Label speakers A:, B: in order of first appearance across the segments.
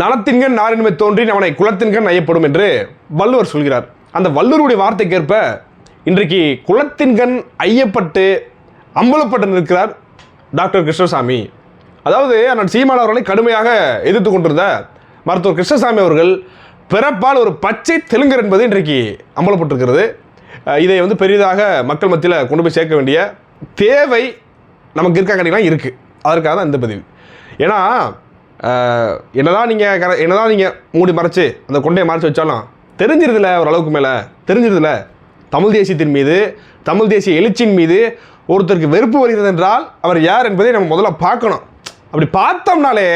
A: நலத்தின்கண் நாரின்மை தோன்றி அவனை குலத்தின்கண் ஐயப்படும் என்று வள்ளுவர் சொல்கிறார். அந்த வள்ளுவருடைய வார்த்தைக்கேற்ப இன்றைக்கு குலத்தின்கண் ஐயப்பட்டு அம்பலப்பட்டு நிற்கிறார் டாக்டர் கிருஷ்ணசாமி. அதாவது அண்ணன் சீமான் அவர்களை கடுமையாக எதிர்த்து கொண்டிருந்த மருத்துவர் கிருஷ்ணசாமி அவர்கள் பிறப்பால் ஒரு பச்சை தெலுங்கர் என்பது இன்றைக்கு அம்பலப்பட்டிருக்கிறது. இதை வந்து பெரிதாக மக்கள் மத்தியில் கொண்டு போய் சேர்க்க வேண்டிய தேவை நமக்கு இருக்காங்கலாம் இருக்குது அதற்காக தான் இந்த பதிவு. ஏன்னா என்னதான் நீங்கள் கர என்னதான் நீங்கள் மூடி மறைச்சு அந்த கொண்டையை மறைச்சு வச்சாலும் தெரிஞ்சிருதில்ல ஓரளவுக்கு மேலே. தெரிஞ்சிருதில்ல தமிழ் தேசியத்தின் மீது தமிழ் தேசிய எழுச்சியின் மீது ஒருத்தருக்கு வெறுப்பு வருகிறது என்றால் அவர் யார் என்பதை நம்ம முதல்ல பார்க்கணும். அப்படி பார்த்தோம்னாலே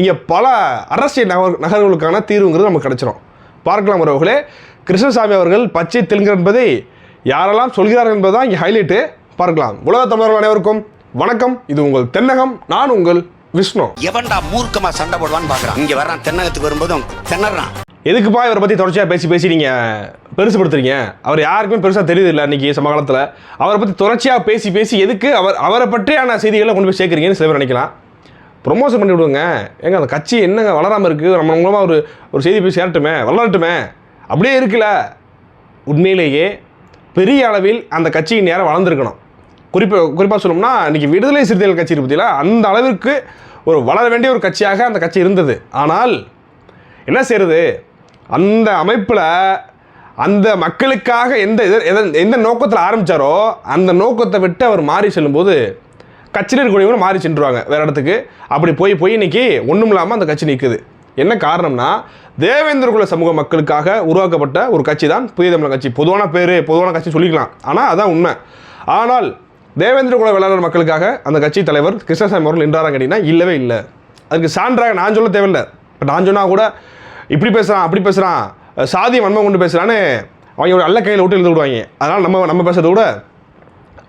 A: இங்கே பல அரசியல் நகர் நகர்களுக்கான தீர்வுங்கிறது நமக்கு கிடச்சிரும். பார்க்கலாம் உறவுகளே. கிருஷ்ணசாமி அவர்கள் பச்சை தெலுங்கு என்பதை யாரெல்லாம் சொல்கிறார்கள் என்பதுதான் இங்கே ஹைலைட்டு பார்க்கலாம். உலக தமிழர்கள் அனைவருக்கும் வணக்கம். இது உங்கள் தென்னகம். நான் உங்கள் விஷ்ணு.
B: எவன்டா மூர்க்கமா சண்டை போடுவான்னு பாக்குறான். இங்க வர்றான் தென்னகத்துக்கு வரும்போதும் திணறான்.
A: எதுக்குப்பா இவரை பற்றி தொடர்ச்சியாக பேசி பேசி நீங்கள் பெருசுப்படுத்துறீங்க அவர் யாருக்குமே பெருசாக தெரியுது இல்லை இன்றைக்கி சமகாலத்தில். அவரை பற்றி தொடர்ச்சியாக பேசி பேசி எதுக்கு அவர் அவரை பற்றியான செய்திகளை கொண்டு போய் சேர்க்குறீங்கன்னு சில பேர் நினைக்கலாம். ப்ரொமோஷன் பண்ணி விடுங்க. ஏங்க அந்த கட்சி என்னங்க வளராமல் இருக்குது நம்ம மூலமாக ஒரு ஒரு செய்தி போய் சேரட்டுமே வளரட்டுமே அப்படியே இருக்குல்ல. உண்மையிலேயே பெரிய அளவில் அந்த கட்சியின் நேரம் வளர்ந்துருக்கணும். குறிப்பாக குறிப்பாக சொல்லணும்னா இன்றைக்கி விடுதலை சிறுத்தைகள் கட்சி இருப்பதில் அந்த அளவிற்கு ஒரு வளர வேண்டிய ஒரு கட்சியாக அந்த கட்சி இருந்தது. ஆனால் என்ன செய்யறது? அந்த அமைப்பில் அந்த மக்களுக்காக எந்த எந்த நோக்கத்தில் ஆரம்பித்தாரோ அந்த நோக்கத்தை விட்டு அவர் மாறி செல்லும்போது கட்சியில் இருக்கக்கூடியவங்க மாறி சென்றுருவாங்க வேறு இடத்துக்கு. அப்படி போய் போய் இன்றைக்கி ஒன்றும் இல்லாமல் அந்த கட்சி நிற்குது என்ன காரணம்னா தேவேந்திரகுல சமூக மக்களுக்காக உருவாக்கப்பட்ட ஒரு கட்சி தான் புதிய தமிழக கட்சி. பொதுவான பேர் பொதுவான கட்சி சொல்லிக்கலாம். ஆனால் அதான் உண்மை. ஆனால் தேவேந்திர குல வேளாளர் மக்களுக்காக அந்த கட்சி தலைவர் கிருஷ்ணசாமி அவர்கள் நின்றாராங்க கேட்டிங்கன்னா இல்லவே இல்லை. அதுக்கு சான்றாக நான் சொல்ல தேவையில்லை. இப்போ நான் சொன்னால் கூட இப்படி பேசுகிறான் அப்படி பேசுகிறான் சாதி வன்மம் கொண்டு பேசுகிறான்னு அவங்க ஒரு அல்ல கையில் விட்டு எழுதி விடுவாங்க. அதனால் நம்ம நம்ம பேசுறதை விட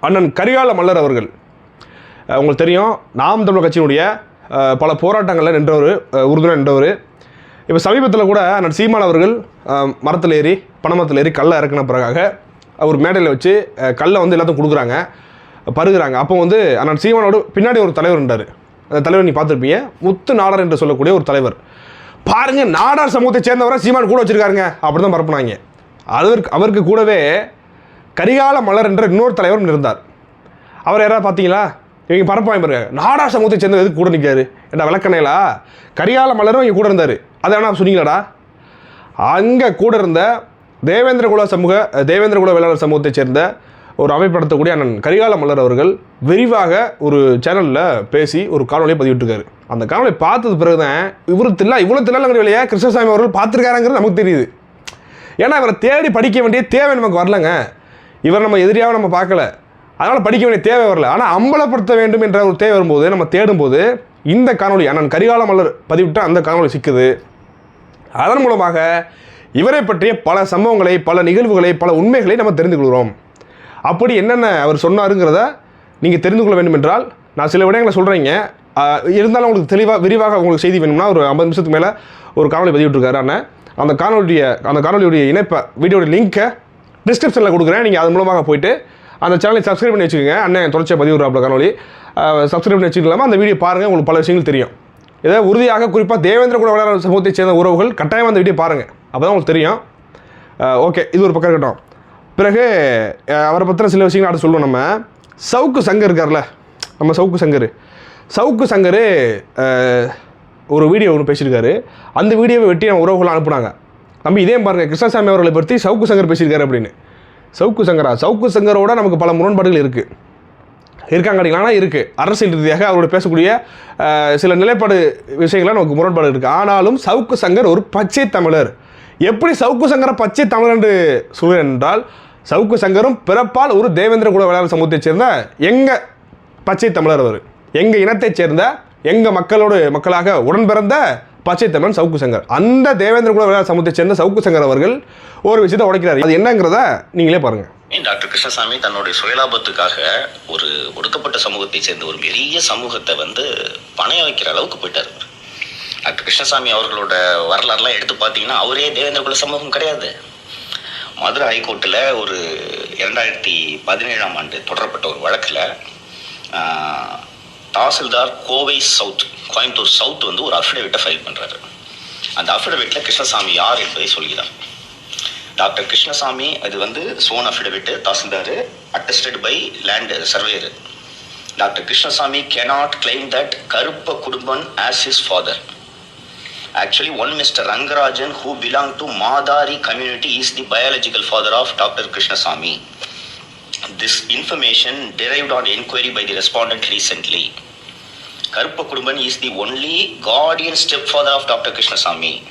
A: அண்ணன் கரிகால மல்லர் அவர்கள் உங்களுக்கு தெரியும் நாம் தமிழர் கட்சியினுடைய பல போராட்டங்களில் நின்றவர் உறுதுணை நின்றவர். இப்போ சமீபத்தில் கூட அண்ணன் சீமான் அவர்கள் மரத்தில் ஏறி பனைமரத்தில் ஏறி கல்லை இறக்குன பிறகாக அவர் மேடையில் வச்சு கல்லை வந்து எல்லாத்தையும் கொடுக்குறாங்க. பருகிறாங்க. அப்போ வந்து அண்ணன் சீமானோட பின்னாடி ஒரு தலைவர் இருந்தார். அந்த தலைவர் நீ பார்த்துருப்பீங்க? முத்து நாடார் என்று சொல்லக்கூடிய ஒரு தலைவர். பாருங்கள் நாடார் சமூகத்தை சேர்ந்தவரை சீமான் கூட வச்சுருக்காருங்க. அப்படி தான் பரப்புனாங்க. அதற்கு அவருக்கு கூடவே கரிகால மலர் என்ற இன்னொரு தலைவரும் இருந்தார். அவர் யாராவது பார்த்தீங்களா? இவங்க பரப்பாங்க பாருங்க. நாடார் சமூகத்தை சேர்ந்த எதுக்கு கூட நிற்காரு என்ன விளக்கணையிலா? கரிகால மலரும் இங்கே கூட இருந்தார். அதை வேணா சொன்னீங்களாடா? அங்கே கூட இருந்த தேவேந்திர குல சமூக தேவேந்திர குல வேளாளர் சமூகத்தை சேர்ந்த ஒரு அமைப்படுத்தக்கூடிய அண்ணன். கரிகால மலர் அவர்கள் விரிவாக ஒரு சேனலில் பேசி ஒரு காணொலியை பதிவிட்டுருக்காரு. அந்த காணொலியை பார்த்தது பிறகு தான் இவரு தில்லா இவ்வளோ தில்லாங்கிற வேலையை கிருஷ்ணசாமி அவர்கள் பார்த்துருக்காருங்கிறது நமக்கு தெரியுது. ஏன்னா இவரை தேடி படிக்க வேண்டிய தேவை நமக்கு வரலங்க. இவர் நம்ம எதிரியாக நம்ம பார்க்கல. அதனால் படிக்க வேண்டிய தேவை வரல. ஆனால் அம்பலப்படுத்த வேண்டும் என்ற ஒரு தேவை வரும்போது நம்ம தேடும்போது இந்த காணொலி அண்ணன் கரிகால மலர் பதிவிட்ட அந்த காணொளி சிக்குது. அதன் மூலமாக இவரை பற்றிய பல சம்பவங்களை பல நிகழ்வுகளை பல உண்மைகளை நம்ம தெரிந்து கொள்கிறோம். அப்படி என்னென்ன அவர் சொன்னாருங்கிறத நீங்கள் தெரிந்து கொள்ள வேண்டும் என்றால் நான் சில விடயங்களை சொல்கிறீங்க இருந்தாலும் உங்களுக்கு தெளிவாக விரிவாக உங்களுக்கு செய்தி வேணும்னா ஒரு ஐம்பது நிமிஷத்துக்கு மேலே ஒரு காணொலி பதிவிட்டுருக்காரு ஆனால் அந்த காணொலியுடைய அந்த காணொலியுடைய இணைப்பை வீடியோடைய லிங்க்கை டிஸ்கிரிப்ஷனில் கொடுக்குறேன். நீங்கள் அது மூலமாக போயிட்டு அந்த சேனலை சப்ஸ்கிரைப் பண்ணி வச்சுக்கோங்க. அண்ணன் தொடர்ச்சியாக பதிவிடுறாப்புல காணொலி சப்ஸ்கிரைப் பண்ணி வச்சுக்கலாமா? அந்த வீடியோ பாருங்கள் உங்களுக்கு பல விஷயங்கள் தெரியும். இதை உறுதியாக குறிப்பாக தேவேந்திர கூட விளையாட சமூகத்தைச் சேர்ந்த உறவுகள் கட்டாயம் அந்த வீடியோ பாருங்கள் அப்போ தான் உங்களுக்கு தெரியும். ஓகே இது ஒரு பக்கம் இருக்கட்டும். பிறகு அவரை பற்றின சில விஷயங்கள் அடுத்து சொல்லுவோம் நம்ம. சவுக்கு சங்கர் இருக்கார்ல நம்ம சவுக்கு சங்கர். சவுக்கு சங்கர் ஒரு வீடியோ ஒன்று பேசியிருக்காரு. அந்த வீடியோவை வெட்டி நம்ம உறவுகளை அனுப்புனாங்க. தம்பி இதே பாருங்க கிருஷ்ணசாமி அவர்களை பற்றி சவுக்கு சங்கர் பேசியிருக்காரு அப்படின்னு. சவுக்கு சங்கரா? சவுக்கு சங்கரோட நமக்கு பல முரண்பாடுகள் இருக்குது இருக்காங்க இருக்காங்கடிங்களா இருக்குது அரசியல் ரீதியாக அவரோட பேசக்கூடிய சில நிலைப்பாடு விஷயங்கள்லாம் நமக்கு முரண்பாடு இருக்குது ஆனாலும் சவுக்கு சங்கர் ஒரு பச்சை தமிழர். எப்படி சவுக்கு சங்கரை பச்சை தமிழர் என்று சொல்கிறேன் என்றால் சவுக்கு சங்கரும் பிறப்பால் ஒரு தேவேந்திர குல வேளாண் சமூகத்தைச் சேர்ந்த எங்கள் பச்சை தமிழர் அவர். எங்கள் இனத்தைச் சேர்ந்த எங்கள் மக்களோடு மக்களாக உடன் பிறந்த பச்சை தமிழன் சவுக்கு சங்கர். அந்த தேவேந்திர குல வேளாண் சமூகத்தைச் சேர்ந்த சவுக்கு சங்கர் அவர்கள் ஒரு விஷயத்தை உடைக்கிறார். அது என்னங்கிறத நீங்களே பாருங்கள்
C: டாக்டர் கிருஷ்ணசாமி தன்னுடைய சுயலாபத்துக்காக ஒரு ஒடுக்கப்பட்ட சமூகத்தை சேர்ந்த ஒரு பெரிய சமூகத்தை வந்து பணைய வைக்கிற அளவுக்கு போயிட்டார் டாக்டர் கிருஷ்ணசாமி அவர்களோட வரலாறுலாம் எடுத்து பார்த்தீங்கன்னா அவரே தேவேந்திர குல சமூகம் கிடையாது. மதுரை ஹைகோர்ட்டில் ஒரு இரண்டாயிரத்தி பதினேழாம் ஆண்டு தொடரப்பட்ட ஒரு வழக்கில் தாசில்தார் கோவை சவுத் கோயம்புத்தூர் சவுத் வந்து ஒரு அஃபிடேவிட்டை ஃபைல் பண்ணுறாரு அந்த அஃபிடவிட்டில் கிருஷ்ணசாமி யார் என்பதை சொல்கிறார். டாக்டர் கிருஷ்ணசாமி அது வந்து sworn affidavit tahsildar attested by land surveyor doctor Krishnasamy cannot claim that Karuppa Kudumban as his father Actually, one Mr. Rangarajan, who belonged to Madari community, is the biological father of Dr. Krishnasamy. This information derived on inquiry by the respondent recently. Karpa Kuruman is the only guardian stepfather of Dr. Krishnasamy.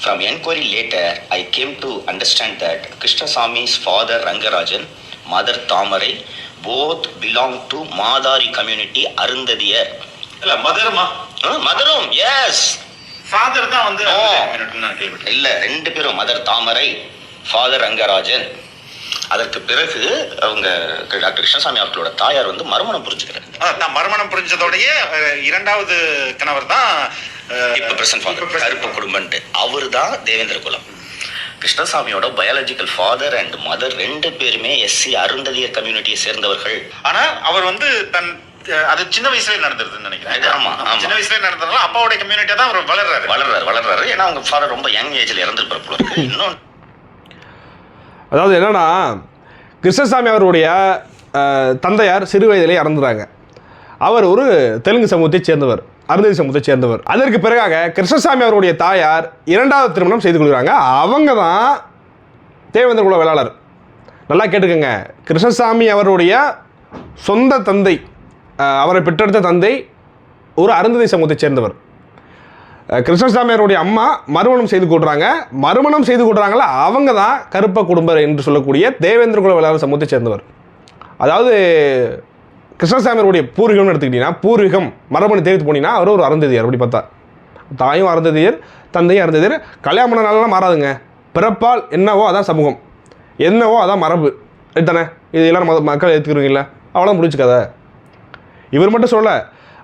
C: From inquiry later, I came to understand that Krishnasamy's father Rangarajan, mother Tamarai, both belong to Madari community Arundadiyar.
D: Mother, ma?
C: Huh? Mother, yes.
D: Father தான் வந்து
C: இல்ல ரெண்டு பேரும் mother தாமரை father Rangarajan. அதற்கு பிறகு அவங்க doctor Krishnasamy அவர்களோட தாயார் வந்து மறுமணம்
D: நான் மறுமணம் புரிஞ்சதோடயே இரண்டாவது கணவர் தான்
C: இப்ப பிரசன்ட் ஃபாதர் கருப்பு குடும்பன்ட்டு. அவர் தான் தேவேந்திர குலம். கிருஷ்ணசாமியோட பயாலஜிக்கல் ஃபாதர் அண்ட் மதர் ரெண்டு பேருமே எஸ்சி அருந்ததியர் கம்யூனிட்டியை சேர்ந்தவர்கள்.
D: ஆனா அவர் வந்து தன் அது சின்ன வயசுல நடந்துருதுன்னு நினைக்கிறேன்.
C: ஆமா.
D: சின்ன வயசுல நடந்ததுனால அப்பாவோட கம்யூனிட்டியா தான் அவர் வளர்றாரு.
C: வளர்றாரு வளர்றாரு. ஏன்னா அவங்க ஃபாதர் ரொம்ப யங் ஏஜ்ல இறந்துருப்பார் போல இருக்கு. இன்னும்
A: அதாவது என்னன்னா கிருஷ்ணசாமி அவருடைய தந்தையார் சிறு வயதிலே இறந்துறாங்க. அவர் ஒரு தெலுங்கு சமூகத்தைச் சேர்ந்தவர் அருந்ததி சமூகத்தைச் சேர்ந்தவர். அதற்கு பிறகாக கிருஷ்ணசாமி அவருடைய தாயார் இரண்டாவது திருமணம் செய்து கொள்கிறாங்க. அவங்க தான் தேவேந்திர குல வேளாளர். நல்லா கேட்டுக்கோங்க. கிருஷ்ணசாமி அவருடைய சொந்த தந்தை அவரை பெற்றெடுத்த தந்தை ஒரு அருந்ததி சமூகத்தைச் சேர்ந்தவர். கிருஷ்ணசாமியாருடைய அம்மா மறுமணம் செய்து கொள்றாங்க. மறுமணம் செய்து கொள்றாங்களா அவங்க தான் கருப்ப குடும்பர் என்று சொல்லக்கூடிய தேவேந்திர குல வேளாளர் சமூகத்தை சேர்ந்தவர். அதாவது கிருஷ்ணசாமியருடைய பூர்வீகம்னு எடுத்துக்கிட்டீங்கன்னா பூர்வீகம் மரபணு தேர்த்து போனீங்கன்னா அவர் ஒரு அருந்ததியார் அப்படி பார்த்தா. தாயும் அருந்ததியர் தந்தையும் அருந்ததியர். கல்யாணம் பண்ணனாலாம் மாறாதுங்க. பிறப்பால் என்னவோ அதான் சமூகம். என்னவோ அதான் மரபு. தானே இது எல்லாம் மக்கள் ஏற்றுக்கிறீங்களா அவ்வளோ முடிச்சுக்காத கதை இவர் மட்டும் சொல்ல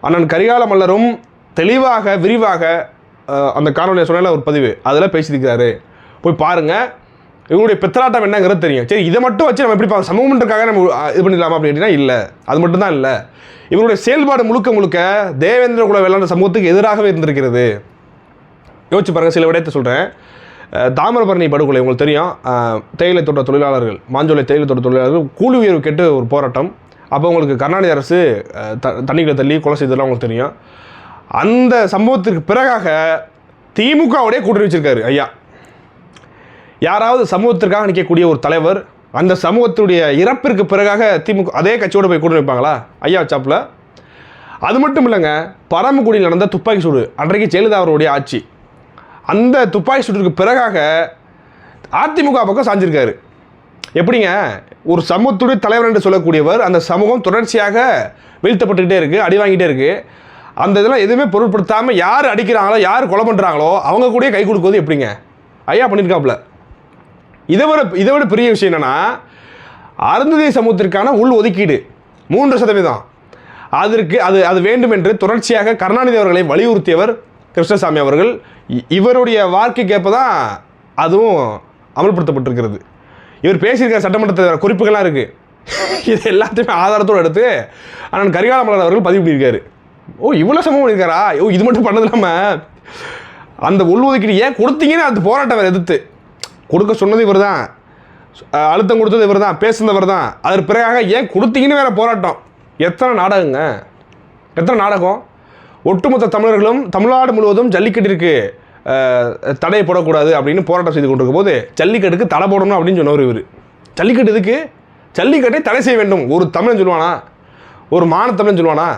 A: அண்ணன் கரிகால மல்லரும் தெளிவாக விரிவாக அந்த காணொலியை சொன்ன ஒரு பதிவு. அதில் பேசியிருக்கிறாரு. போய் பாருங்கள் இவங்களுடைய பித்தராட்டம் என்னங்கிறது தெரியும். சரி இதை மட்டும் வச்சு நம்ம எப்படி பார்க்க சமூகம்ன்றக்காக நம்ம இது பண்ணிடலாமா அப்படின்னா இல்லை. அது மட்டும் தான் இல்லை. இவருடைய செயல்பாடு முழுக்க முழுக்க தேவேந்திர குல வேளாண் சமூகத்துக்கு எதிராகவே இருந்திருக்கிறது. யோசிச்சு பாருங்கள் சில விடயத்தை சொல்கிறேன் தாமிரபரணி படுகொலை உங்களுக்கு தெரியும். தேயிலை தோட்ட தொழிலாளர்கள் மாஞ்சோலை தேயிலை தோட்ட தொழிலாளர்கள் கூலி உயர்வு கேட்டு ஒரு போராட்டம். அப்போ உங்களுக்கு கருணாநிதி அரசு த தண்ணிகளை தள்ளி கொலை செய்ததெல்லாம் உங்களுக்கு தெரியும். அந்த சம்பவத்திற்கு பிறகாக திமுகவுடைய கூட்டணி வச்சிருக்காரு ஐயா. யாராவது சமூகத்திற்காக நிற்கக்கூடிய ஒரு தலைவர் அந்த சமூகத்துடைய இறப்பிற்கு பிறகாக திமுக அதே கட்சியோடு போய் கூட்டணி வைப்பாங்களா? ஐயா சாப்பில் அது மட்டும் இல்லைங்க பரமக்குடியில் நடந்த துப்பாக்கி சூடு அன்றைக்கு ஜெயலலிதா அவருடைய ஆட்சி. அந்த துப்பாக்கி சூட்டிற்கு பிறகாக அதிமுக பக்கம் சாஞ்சிருக்காரு. எப்படிங்க? ஒரு சமூகத்துடைய தலைவர் என்று சொல்லக்கூடியவர் அந்த சமூகம் தொடர்ச்சியாக வீழ்த்தப்பட்டுக்கிட்டே இருக்குது அடி வாங்கிட்டே இருக்குது அந்த இதெல்லாம் எதுவுமே பொருட்படுத்தாமல் யார் அடிக்கிறாங்களோ யார் கொலை பண்ணுறாங்களோ அவங்க கூட கை கொடுக்குவது எப்படிங்க? ஐயா பண்ணியிருக்காப்புல இதை விட இதை விட பெரிய விஷயம் என்னன்னா அருந்ததி சமூகத்திற்கான உள் ஒதுக்கீடு மூன்று சதவீதம். அதற்கு அது அது வேண்டும் என்று தொடர்ச்சியாக கருணாநிதி அவர்களை வலியுறுத்தியவர் கிருஷ்ணசாமி அவர்கள். இ- இவருடைய வாழ்க்கைக்கேற்ப தான் அதுவும் அமல்படுத்தப்பட்டிருக்கிறது. இவர் பேசியிருக்கிற சட்டமன்றத்தில் குறிப்புகள்லாம் இருக்குது இது எல்லாத்தையுமே ஆதாரத்தோடு எடுத்து அண்ணன் கரிகாலமலர் அவர்கள் பதிவு பண்ணியிருக்காரு. ஓ இவ்வளோ சம்பவம் பண்ணியிருக்காரா? ஓ இது மட்டும் பண்ணது இல்லாமல் அந்த உள்ஒதுக்கீடு ஏன் கொடுத்தீங்கன்னு அந்த போராட்டம் வேறு எதிர்த்து. கொடுக்க சொன்னது இவர் தான் அழுத்தம் கொடுத்தது இவர் தான் பேசுனவர் தான் அதற்கு பிறகாக ஏன் கொடுத்தீங்கன்னு வேறு போராட்டம். எத்தனை நாடகங்க? எத்தனை நாடகம்? ஒட்டுமொத்த தமிழர்களும் தமிழ்நாடு முழுவதும் ஜல்லிக்கட்டு இருக்குது தடை போடக்கூடாது அப்படின்னு போராட்டம் செய்து கொண்டிருக்கும் போது ஜல்லிக்கட்டுக்கு தடை போடணும் அப்படின்னு சொன்னவர் இவர். ஜல்லிக்கட்டு இதுக்கு ஜல்லிக்கட்டை தடை செய்ய வேண்டும். ஒரு தமிழன் சொல்லுவானா? ஒரு மானத்தமிழன் சொல்லுவானா?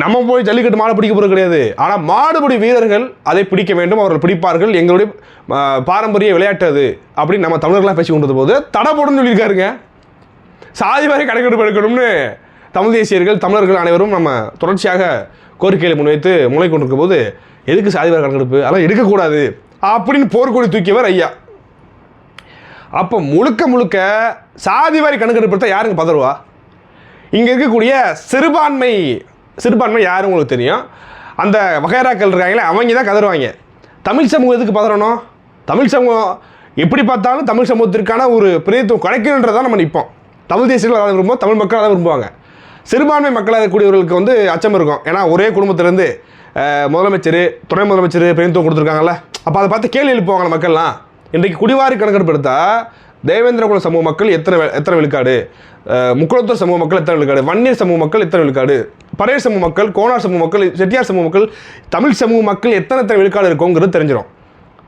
A: நம்ம போய் ஜல்லிக்கட்டு மாடு பிடிக்க போகிறது கிடையாது. ஆனால் மாடுபிடி வீரர்கள் அதை பிடிக்க வேண்டும். அவர்கள் பிடிப்பார்கள். எங்களுடைய பாரம்பரிய விளையாட்டு அது அப்படின்னு நம்ம தமிழர்களாக பேசி கொண்டது போது தடை போடணும்னு சொல்லியிருக்காருங்க. சாதி வரை கணக்கெடுப்பு எடுக்கணும்னு தமிழ் தேசியர்கள் தமிழர்கள் அனைவரும் நம்ம தொடர்ச்சியாக கோரிக்கைகளை முன்வைத்து முளை கொண்டிருக்கும் போது எதுக்கு சாதிவார கணக்கெடுப்பு? அதெல்லாம் எடுக்கக்கூடாது. அப்படின்னு போர்க்கொடி தூக்கியவர் ஐயா. அப்போ முழுக்க முழுக்க சாதிவாரி கணக்கெடுப்பு தான் யாருங்க பதறுவா? இங்கே இருக்கக்கூடிய சிறுபான்மை சிறுபான்மை யாரு உங்களுக்கு தெரியும்? அந்த வகைராக்கள் இருக்காங்களே அவங்க தான் கதறுவாங்க. தமிழ் சமூகம் எதுக்கு பதறணும்? தமிழ் சமூகம் எப்படி பார்த்தாலும் தமிழ் சமூகத்திற்கான ஒரு பிரதித்துவம் கிடைக்கணுன்றதான் நம்ம நிற்போம் தமிழ் தேசியர்கள் அதை விரும்புவோம் தமிழ் மக்கள் அதை விரும்புவாங்க. சிறுபான்மை மக்களாக இருக்கக்கூடியவர்களுக்கு வந்து அச்சம் இருக்கும். ஏன்னா ஒரே குடும்பத்திலேருந்து முதலமைச்சர் துணை முதலமைச்சர் பிரதிநிதித்துவம் கொடுத்துருக்காங்கல்ல. அப்போ அதை பார்த்து கேள்வி எழுப்புவாங்க மக்கள்லாம். இன்றைக்கு குடிவாரி கணக்கெடுப்பு எடுத்தால் தேவேந்திரகுல சமூக மக்கள் எத்தனை எத்தனை விழுக்காடு? முக்குளத்தூர் சமூக மக்கள் எத்தனை விழுக்காடு? வன்னியர் சமூக மக்கள் எத்தனை விழுக்காடு? பறையர் சமூக மக்கள் கோனார் சமூக மக்கள் செட்டியார் சமூக மக்கள் தமிழ் சமூக மக்கள் எத்தனை எத்தனை விழுக்காடு இருக்குங்கிறது தெரிஞ்சிடும்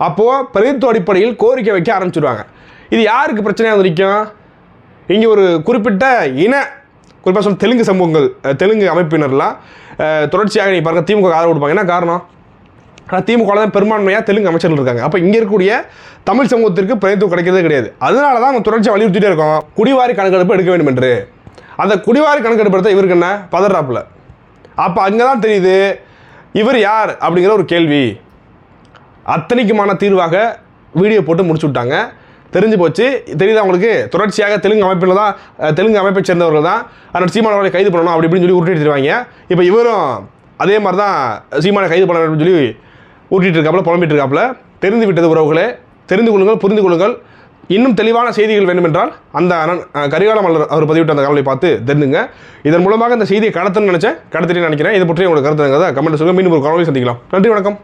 A: அப்போது பிரதித்துவ அடிப்படையில் கோரிக்கை வைக்க ஆரம்பிச்சிடுவாங்க இது யாருக்கு பிரச்சனையாக வந்து நிற்கும் இங்கே ஒரு குறிப்பிட்ட இன குறிப்பாக சொல்ல தெலுங்கு சமூகங்கள் தெலுங்கு அமைப்பினர்லாம் தொடர்ச்சியாக நீ பாருங்க திமுக ஆதரவு கொடுப்பாங்க என்ன காரணம்? ஆனால் திமுக தான் பெரும்பான்மையாக தெலுங்கு அமைச்சர்கள் இருக்காங்க. அப்போ இங்கே இருக்கக்கூடிய தமிழ் சமூகத்திற்கு பிரதித்துவம் கிடைக்கிறதே கிடையாது. அதனால தான் அவங்க தொடர்ச்சியாக வலியுறுத்திட்டே இருக்கோம். குடிவாரி கணக்கெடுப்பு எடுக்க வேண்டும் என்று. அந்த குடிவாரி கணக்கெடுப்பு எடுத்தால் இவருக்கு என்ன? பதறாப்புல. அப்போ அங்கே தான் தெரியுது இவர் யார் அப்படிங்கிற ஒரு கேள்வி. அத்தனைக்குமான தீர்வாக வீடியோ போட்டு முடிச்சு விட்டாங்க. தெரிஞ்சு போச்சு. தெரியுது அவங்களுக்கு தொடர்ச்சியாக தெலுங்கு அமைப்பில் தான் தெலுங்கு அமைப்பை சேர்ந்தவர்கள் தான். அதனால் சீமான அவர்களை கைது பண்ணணும் அப்படி இப்படின்னு சொல்லி உருட்டிட்டு இருவாங்க இப்போ இவரும் அதே மாதிரி தான் சீமானை கைது பண்ண சொல்லி ஊட்டிட்டு இருக்காப்புல புலம்பிட்டு இருக்காப்புல. தெரிந்து விட்டது உறவுகளே. தெரிந்து கொள்ளுங்கள் புரிந்து கொள்ளுங்கள். இன்னும் தெளிவான செய்திகள் வேண்டுமென்றால் அந்த அண்ணன் கரிகால மலர் அவர் பதிவிட்ட அந்த காணொலியை பார்த்து தெரிஞ்சுங்க இதன் மூலமாக இந்த செய்தியை கடத்தணும்னு நினச்சேன் கடத்திட்டு நினைக்கிறேன். இதை பற்றி உங்களுக்கு கருத்துங்க கமெண்ட் சொல்லுங்கள் மீண்டும் ஒரு காணொலி சந்திக்கலாம். நன்றி வணக்கம்.